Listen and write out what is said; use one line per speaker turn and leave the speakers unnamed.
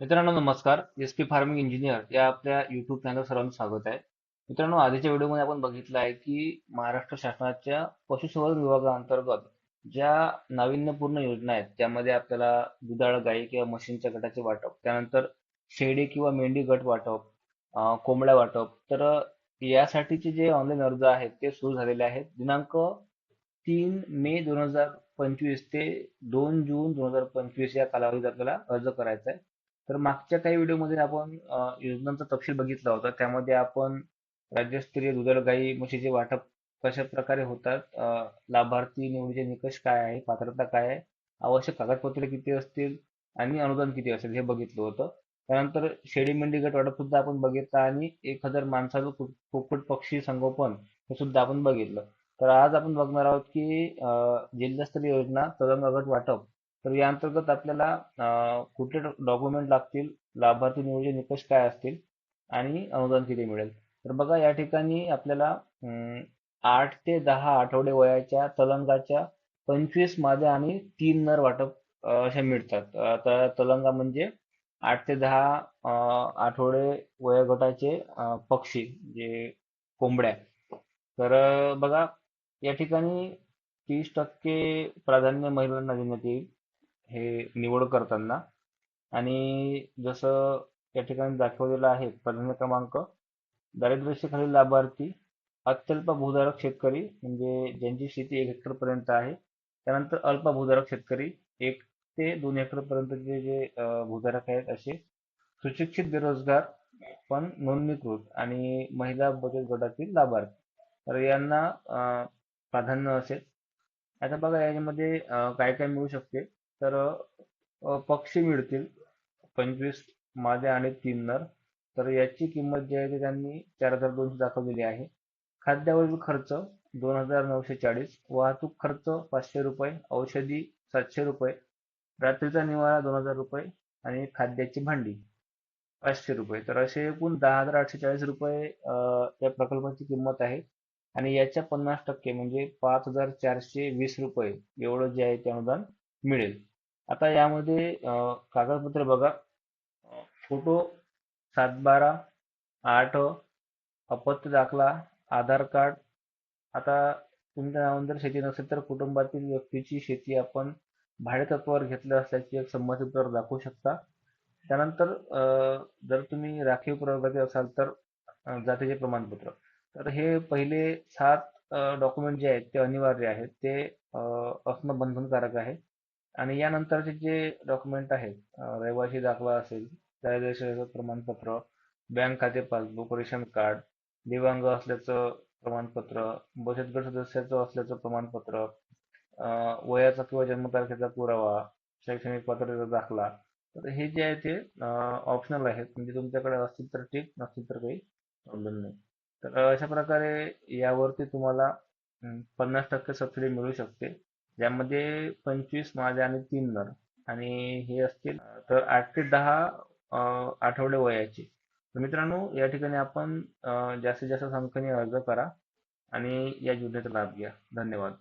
मित्रांनो नमस्कार. S P farming engineer या आपल्या युट्यूब चॅनल सर्वांचं स्वागत आहे. मित्रांनो आधीच्या व्हिडिओमध्ये आपण बघितलं आहे की महाराष्ट्र शासनाच्या पशुसंवर्धन विभागाअंतर्गत ज्या नाविन्यपूर्ण योजना आहेत त्यामध्ये आपल्याला दुधाळ गाई किंवा म्हशींच्या गटाचे वाटप त्यानंतर शेळी किंवा मेंढी गट वाटप कोंबड्या वाटप तर यासाठीचे जे ऑनलाईन अर्ज आहेत ते सुरू झालेले आहेत. दिनांक तीन मे दोन हजार पंचवीस ते दोन जून दोन हजार पंचवीस या कालावधीत आपल्याला अर्ज करायचा आहे. तर मागच्या काही व्हिडिओमध्ये आपण योजनांचा तपशील बघितला होता. त्यामध्ये आपण राज्यस्तरीय दुधाळ गाई म्हशीचे वाटप कशा प्रकारे होतात लाभार्थी निवडीचे निकष काय आहे? पात्रता काय आहे? आवश्यक कागदपत्रे किती असतील? आणि अनुदान किती असेल? हे बघितलं होतं. त्यानंतर शेळी मेंढी गट वाटप सुद्धा आपण बघितलं आणि एक हजार माणसाचं कुक्कुट पक्षी संगोपन हे सुद्धा आपण बघितलं. तर आज आपण बघणार आहोत की जिल्हास्तरीय योजना तदंग गट वाटप तर या अंतर्गत आपल्याला कुठले डॉक्युमेंट लागतील लाभार्थी निवडीचे निकष काय असतील आणि अनुदान किती मिळेल? तर बघा या ठिकाणी आपल्याला आठ ते दहा आठवडे वयाच्या तलंगाच्या पंचवीस माद्या आणि तीन नर वाटप अशा मिळतात. तर तलंगा म्हणजे आठ ते दहा आठवडे वयोगटाचे पक्षी जे कोंबड्या. तर बघा या ठिकाणी तीस टक्के प्राधान्य महिलांना देण्यात येईल. हे निवड करताना. आणि जसं या ठिकाणी दाखवलेलं आहे प्राधान्य क्रमांक दारिद्र्यरेषेखालील लाभार्थी अत्यल्प भूधारक शेतकरी म्हणजे ज्यांची शेती एक हेक्टरपर्यंत आहे. त्यानंतर अल्प भूधारक शेतकरी एक ते दोन हेक्टरपर्यंतचे जे भूधारक आहेत असे. सुशिक्षित बेरोजगार पण नोंदणीकृत आणि महिला बचत गटातील लाभार्थी. तर यांना प्राधान्य असेल. आता बघा याच्यामध्ये काय काय मिळू शकते? तर पक्षी मिळतील. पंचवीस माद्या आणि तीन नर. तर याची किंमत जी आहे ती त्यांनी चार हजार दोनशे दाखवलेली आहे. खाद्यावरील खर्च दोन हजार नऊशे चाळीस. वाहतूक खर्च पाचशे रुपये. औषधी सातशे रुपये. रात्रीचा निवारा दोन हजार रुपये आणि खाद्याची भांडी पाचशे रुपये. तर असे एकूण दहा हजार आठशे चाळीस रुपये या प्रकल्पाची किंमत आहे. आणि याच्या पन्नास टक्के म्हणजे पाच हजार चारशे वीस रुपये एवढं जे आहे ते अनुदान मिळेल. आता यामध्ये अ, बघा. अ, फोटो सात बारा आठ अपत्य दाखला आधार कार्ड. आता तुमच्या नावावर जर शेती नसेल तर कुटुंबातील व्यक्तीची शेती आपण भाडेतत्वावर घेतलं असल्याची एक संमतीपत्र दाखवू शकता. त्यानंतर अ, जर तुम्ही राखीव प्रवर्गातील असाल तर अ, जातीचे प्रमाणपत्र. तर हे पहिले सात डॉक्युमेंट जे आहेत ते अनिवार्य आहेत. ते अ, असणं बंधनकारक आहे. आणि यानंतरचे जे डॉक्युमेंट आहेत रहिवासी दाखला असेल दारिद्र्य प्रमाणपत्र बँक खाते पासबुक रेशन कार्ड दिव्यांग असल्याचं प्रमाणपत्र बचत गट सदस्याचं असल्याचं प्रमाणपत्र वयाचा किंवा जन्मतारखेचा पुरावा शैक्षणिक पात्रतेचा दाखला तर हे जे आहे ते ऑप्शनल आहेत. म्हणजे तुमच्याकडे असतील तर ठीक नसतील तर काही प्रॉब्लेम नाही. तर अशा प्रकारे यावरती तुम्हाला पन्नास टक्के सबसिडी मिळू शकते. ज्यामध्ये पंचवीस माझे आणि तीन नर. आणि हे असतील तर आठ ते दहा आठवडे वयाचे. तर मित्रांनो या ठिकाणी आपण जास्तीत जास्त संख्येने अर्ज करा आणि या योजनेचा लाभ घ्या. धन्यवाद.